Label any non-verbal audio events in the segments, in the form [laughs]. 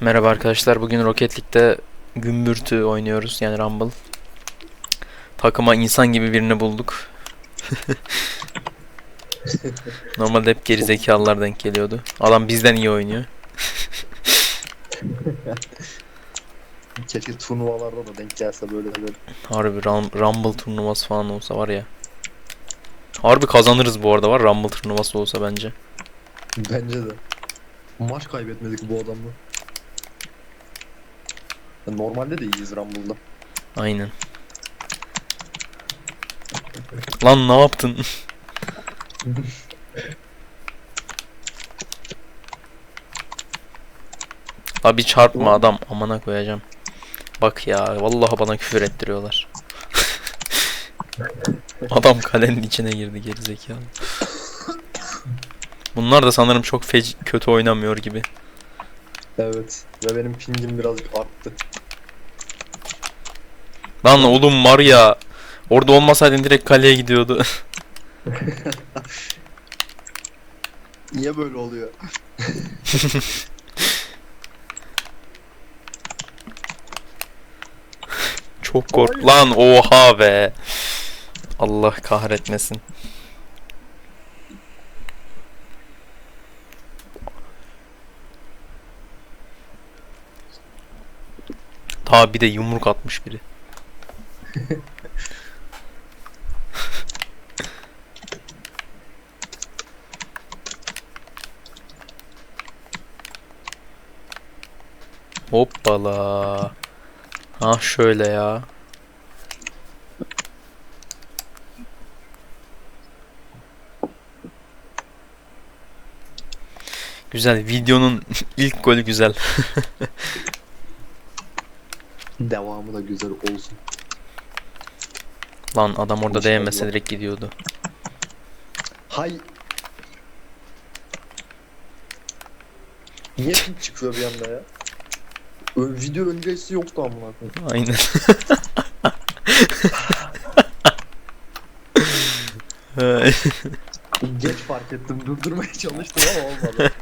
Merhaba arkadaşlar. Bugün Rocket League'de gümbürtü oynuyoruz. Yani Rumble. Takıma insan gibi birini bulduk. [laughs] Normalde hep gerizekalılar denk geliyordu. Adam bizden iyi oynuyor. [laughs] Keşke turnuvalarda da denk gelse böyle böyle. Harbi Rum- Rumble turnuvası falan olsa var ya. Harbi kazanırız bu arada var Rumble turnuvası olsa bence. Bence de. Maç kaybetmedik bu adamla. Normalde de iyiyiz Rumble'da. Aynen. Lan ne yaptın? [laughs] Abi çarpma adam amına koyacağım. Bak ya vallahi bana küfür ettiriyorlar. [laughs] adam kalenin içine girdi gerizekalı. Bunlar da sanırım çok feci kötü oynamıyor gibi. Evet. Ve benim pingim birazcık arttı. Lan oğlum var ya orada olmasaydın direkt kaleye gidiyordu. [laughs] Niye böyle oluyor? Çok kork. Lan oha be. Allah kahretmesin. Ta bir de yumruk atmış biri. Hoppala. Ha şöyle ya. Güzel. Videonun [laughs] ilk golü güzel. [laughs] Devamı da güzel olsun. Lan adam orada İnşallah. değmese direkt gidiyordu. Hay. Niye çıkıyor bir anda ya? Video öncesi yoktu amına koyayım. Aynen. Geç fark ettim durdurmaya çalıştım ama olmadı.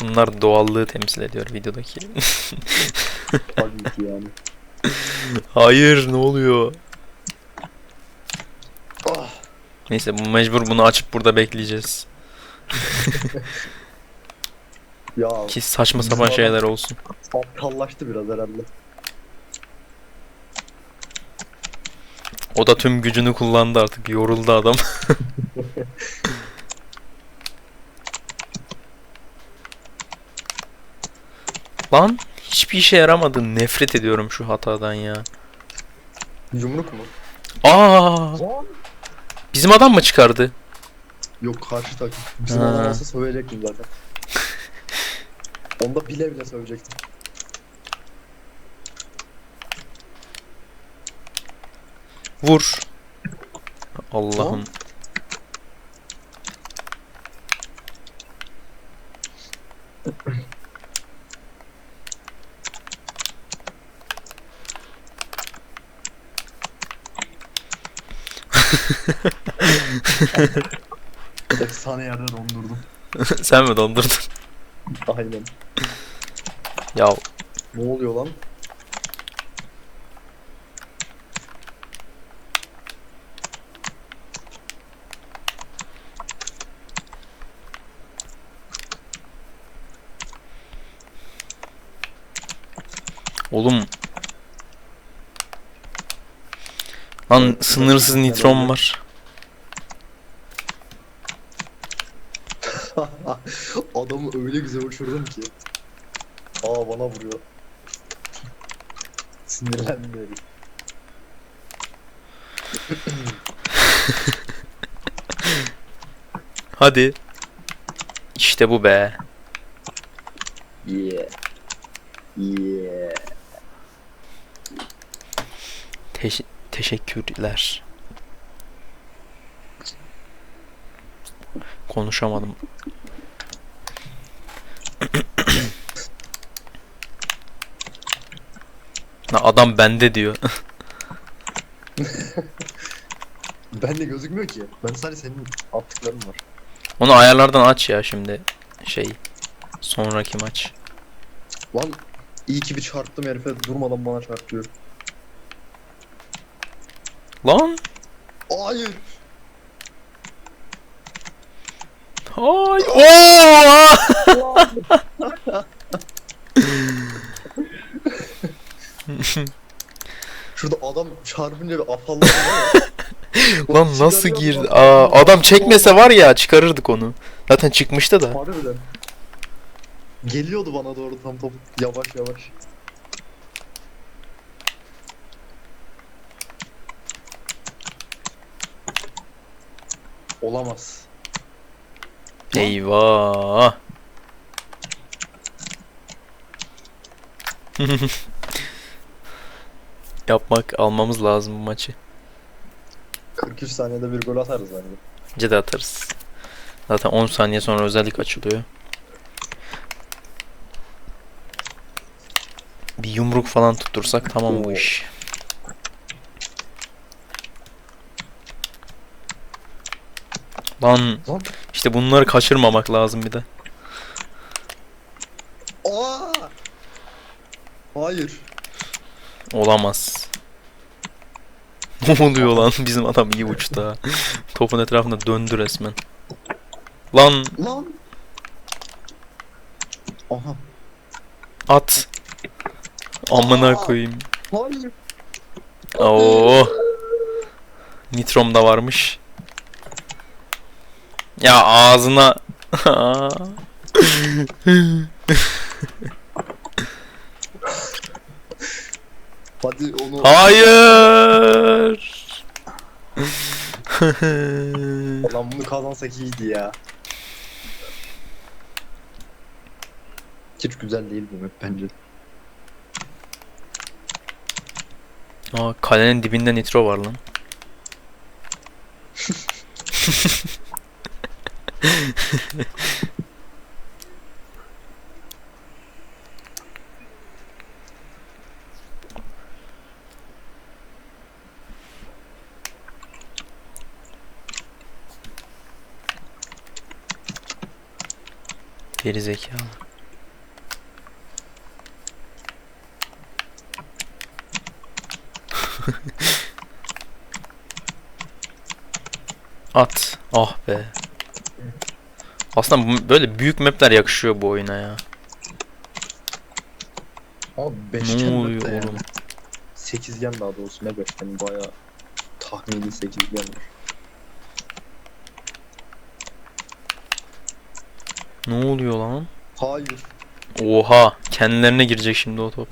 Bunlar doğallığı temsil ediyor videodaki. Tabii ki yani. Hayır ne oluyor? Ah. Neyse bu mecbur bunu açıp burada bekleyeceğiz. [laughs] Ya Ki saçma sapan şeyler olsun. aptallaştı biraz herhalde. O da tüm gücünü kullandı artık. Yoruldu adam. [laughs] Lan hiçbir işe yaramadı. Nefret ediyorum şu hatadan ya. Yumruk mu? Aa! Bizim adam mı çıkardı? Yok karşı takım. Bizim Ha. adam olsa sövecektim zaten. Onda bile bile sövecektim. Vur. Allah'ım. Efsane yerde dondurdum. [laughs] Sen mi dondurdun? Aynen. Ya Ne oluyor lan? oğlum. Lan sınırsız nitrom var. [laughs] Adamı öyle güzel uçurdum ki. Aa bana vuruyor. Sinirlendim herif. [laughs] Hadi. İşte bu be. Yeah. Yeah. Teş- teşekkürler. Konuşamadım. Adam bende diyor. [laughs] Ben de gözükmüyor ki. Ben sadece senin attıkların var. Onu ayarlardan aç ya şimdi. şey sonraki maç. Lan iyi ki bir çarptım herife durmadan bana çarpıyor. Lan! Hayır. Hay! Oo! [laughs] [laughs] [laughs] Şurada adam çarpınca bir afalladı. [laughs] Lan nasıl girdi? Aa, adam çekmese var ya çıkarırdık onu. Zaten çıkmıştı da. Harbiden. Geliyordu bana doğru tam top yavaş yavaş. Olamaz. Eyvah. [laughs] Yapmak almamız lazım bu maçı. 43 saniyede bir gol atarız bence. Bence de atarız. Zaten 10 saniye sonra özellik açılıyor. Bir yumruk falan tuttursak tamam bu iş. Lan Lan. işte bunları kaçırmamak lazım bir de. Aa! Hayır. Olamaz. Oluyor lan? [laughs] Bizim adam iyi uçtu ha. Topun etrafında döndü resmen. Lan Lan. Aha. at. Amına koyayım. Hayır. Oo. Nitrom da varmış. Ya ağzına. [laughs] [laughs] Hadi onu. Hayır. [laughs] Lan bunu kazansak iyiydi ya. Hiç güzel değil bu map bence. Aa, kalenin dibinde nitro var lan. [laughs] Geri zekalı. [laughs] At. Ah be. Aslında böyle büyük mapler yakışıyor bu oyuna ya. Ne beşgen oluyor map de yani. oğlum? Sekizgen daha doğrusu ne beşgen baya tahmini sekizgen Ne oluyor lan? Hayır. Oha, kendilerine girecek şimdi o top.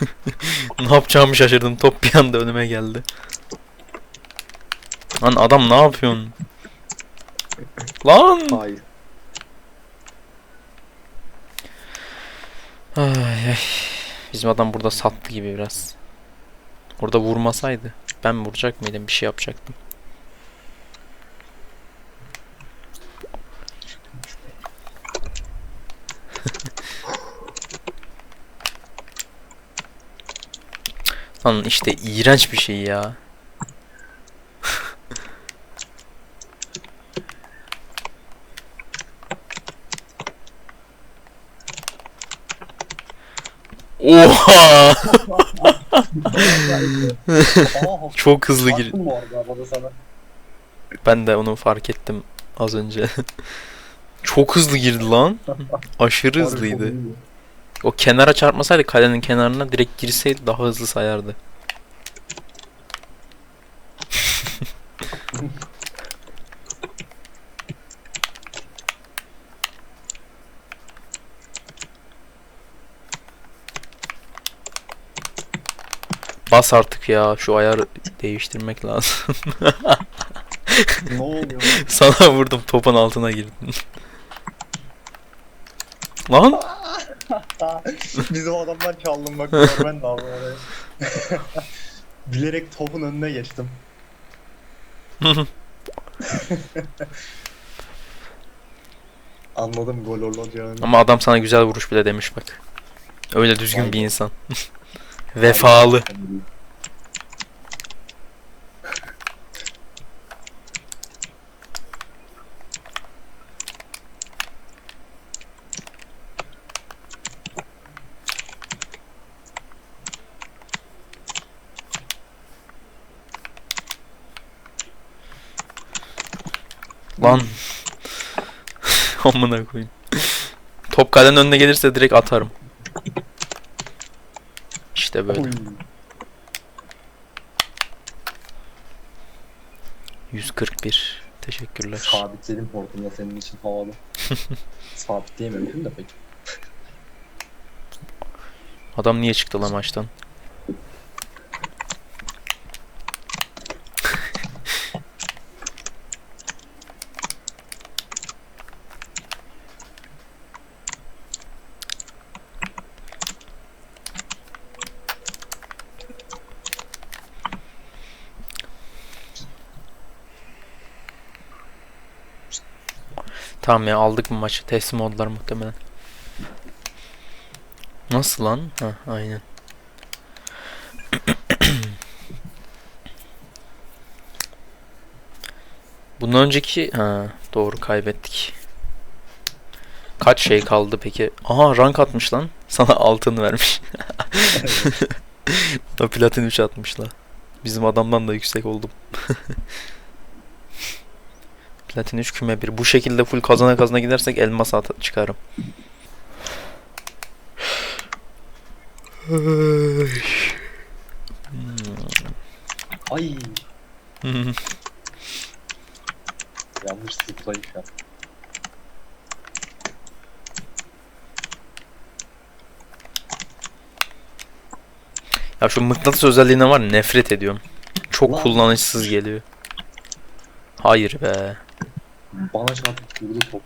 [laughs] ne yapacağımı şaşırdım. Top bir anda önüme geldi. Lan adam ne yapıyorsun? Lan! Hayır. Ay, ay. Bizim adam burada sattı gibi biraz. Orada vurmasaydı. Ben vuracak mıydım? Bir şey yapacaktım. Lan işte iğrenç bir şey ya. Oha! [laughs] Çok hızlı gir. Ben de onu fark ettim az önce. [laughs] Çok hızlı girdi lan. [laughs] Aşırı hızlıydı. O kenara çarpmasaydı kalenin kenarına direkt girseydi daha hızlı sayardı. [laughs] Bas artık ya şu ayarı değiştirmek lazım. ne oluyor? [laughs] Sana vurdum topun altına girdin. Lan [laughs] Bizim adamdan çaldım bak görmen lazım orayı. [laughs] Bilerek topun önüne geçtim. [laughs] Anladım gol olacağını. Ama adam sana güzel vuruş bile demiş bak. Öyle düzgün bir insan. Vefalı. Lan. [laughs] Amına koyayım. Top kalenin önüne gelirse direkt atarım. İşte böyle. Oy. 141. Teşekkürler. Sabitledim portumda senin için havalı. [laughs] Sabitleyememişim de pek. Adam niye çıktı lan maçtan? Tamam ya aldık mı maçı? Teslim oldular muhtemelen. Nasıl lan? Ha aynen. [clears throat] Bundan önceki ha doğru kaybettik. Kaç şey kaldı peki? Aha rank atmış lan. Sana altın vermiş. [laughs] platin 3 atmış la. Bizim adamdan da yüksek oldum. [laughs] platin 3 küme 1. Bu şekilde full kazana kazana gidersek elmas at çıkarım. Ay [laughs] yanlış zıplayış ya. Ya şu mıknatıs özelliğine var nefret ediyorum. Çok Ulan. kullanışsız geliyor. Hayır be. Bana çarpıp vurdu top.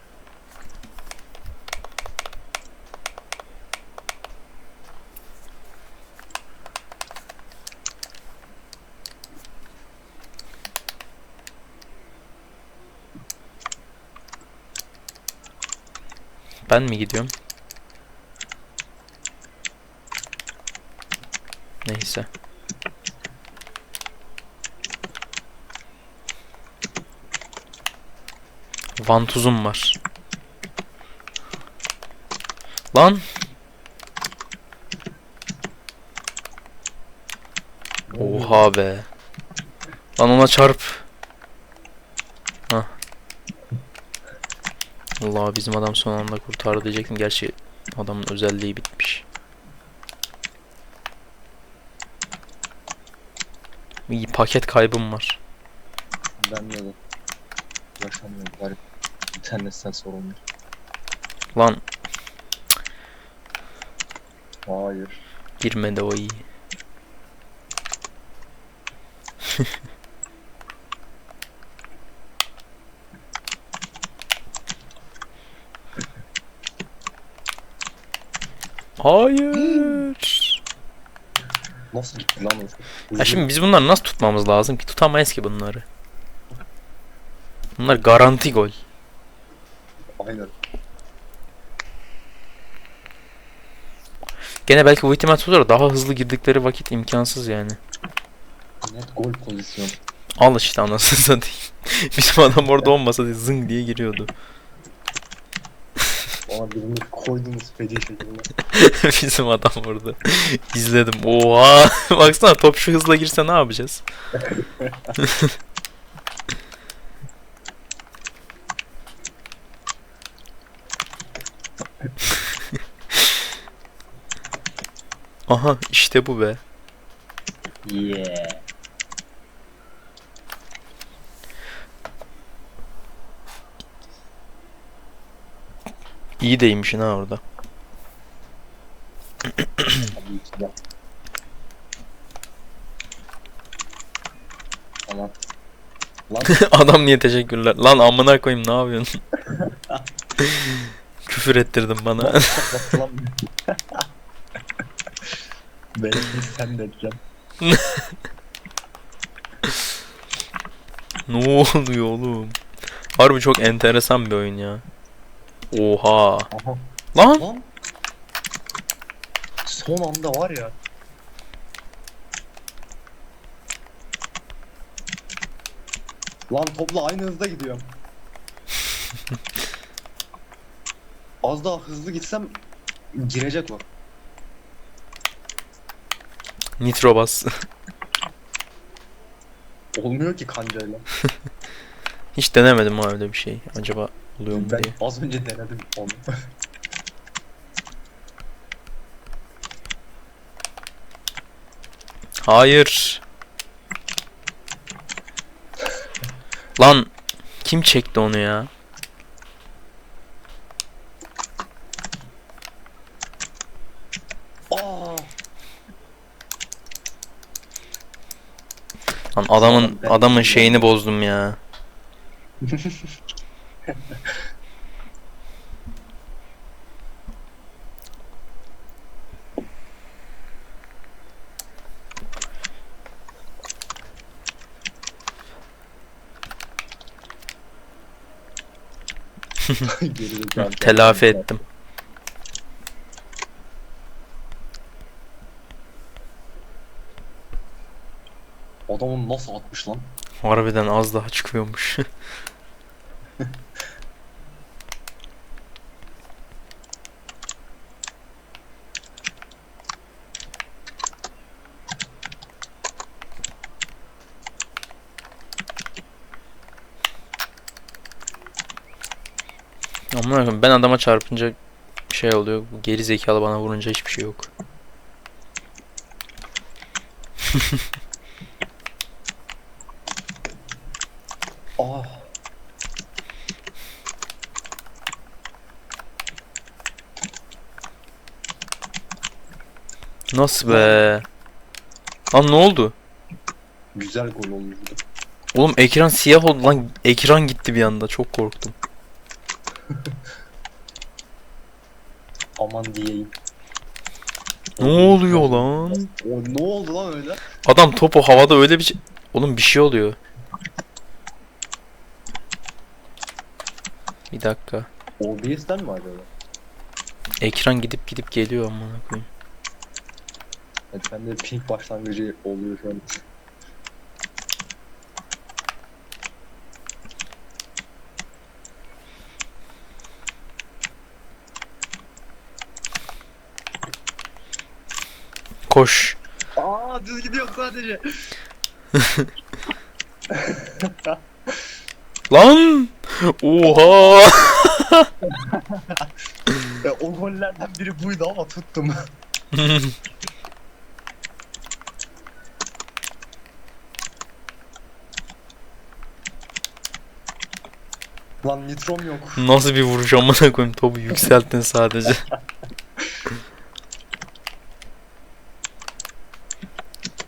Ben mi gidiyorum? Neyse. Vantuzum var. Lan oha be. Lan ona çarp. Hah. Allah bizim adam son anda kurtardı diyecektim. Gerçi adamın özelliği bitmiş. İyi paket kaybım var. Ben de yaşamıyorum garip. İnternetten sorunlu. Lan Hayır. girmedi o iyi. Hayır. Nasıl gitti lan o? Ya şimdi biz bunları nasıl tutmamız lazım ki? Tutamayız ki bunları. Bunlar garanti gol. Aynen. Gene belki bu ihtimal tutar daha hızlı girdikleri vakit imkansız yani. Net gol pozisyon. Al işte anasını satayım. [laughs] Bizim adam orada olmasa da zıng diye giriyordu. [laughs] Ona birini koydunuz feci şekilde. [laughs] Bizim adam orada. İzledim. Oha! Baksana top şu hızla girse ne yapacağız? Aha işte bu be. Yeah. İyi değmişsin ha orada. Tamam. [laughs] Lan Adam niye teşekkürler? Lan amına koyayım ne yapıyorsun? [laughs] Küfür ettirdin bana. Benim sen de edeceğim. [laughs] ne oluyor oğlum? Harbi çok enteresan bir oyun ya. Oha. Aha. Lan Lan. Son anda var ya. Lan topla aynı hızda gidiyorum. [laughs] Az daha hızlı gitsem girecek o. nitro bas. Olmuyor ki kancayla. [laughs] Hiç denemedim ha öyle bir şey. Acaba oluyor mu Ben diye. az önce denedim onu. [laughs] Hayır. Lan kim çekti onu ya? Aa! Lan adamın ben- adamın şeyini bozdum ya. [laughs] Telafi ettim. Adamın nasıl atmış lan? Harbiden az daha çıkıyormuş. [laughs] Allah'ım, ben adama çarpınca şey oluyor. Geri zekalı bana vurunca hiçbir şey yok. [laughs] Aa! Nasıl be? Lan ne oldu? Güzel gol olmuştu. Oğlum ekran siyah oldu lan. Ekran gitti bir anda. Çok korktum. [laughs] Aman diyeyim. Ne oluyor lan? O ne oldu lan öyle? Adam topu havada öyle bir şey... Oğlum bir şey oluyor. Bir dakika. OBS'ten mi acaba? Ekran gidip gidip geliyor amına koyayım. Evet bende pink başlangıcı oluyor şu an. Koş. Aa düz gidiyor sadece. [laughs] Lan! Oha! E, o gollerden biri buydu ama tuttum. [laughs] Lan nitrom yok. Nasıl bir vuruş amına koyayım topu yükselttin sadece. [laughs]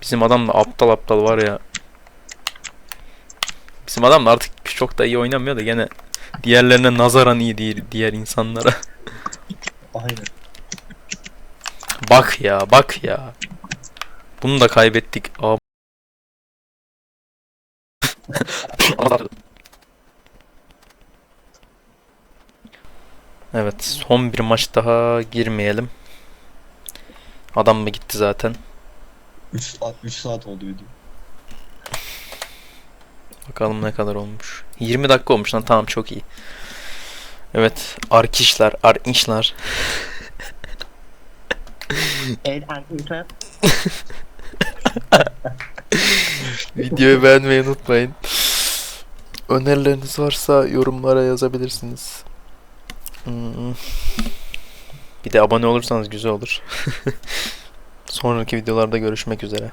Bizim adam da aptal aptal var ya. Bizim adam da artık çok da iyi oynamıyor da gene diğerlerine nazaran iyi değil diğer insanlara. [laughs] Aynen. Bak ya bak ya. Bunu da kaybettik. Aa. [laughs] evet son bir maç daha girmeyelim. Adam mı gitti zaten. 3 saat 3 saat oldu video. Bakalım ne kadar olmuş. 20 dakika olmuş lan tamam çok iyi. Evet arkişler arkişler. [laughs] Arkadaşlar. [laughs] Videoyu beğenmeyi unutmayın. Önerileriniz varsa yorumlara yazabilirsiniz. Hmm. Bir de abone olursanız güzel olur. [laughs] Sonraki videolarda görüşmek üzere.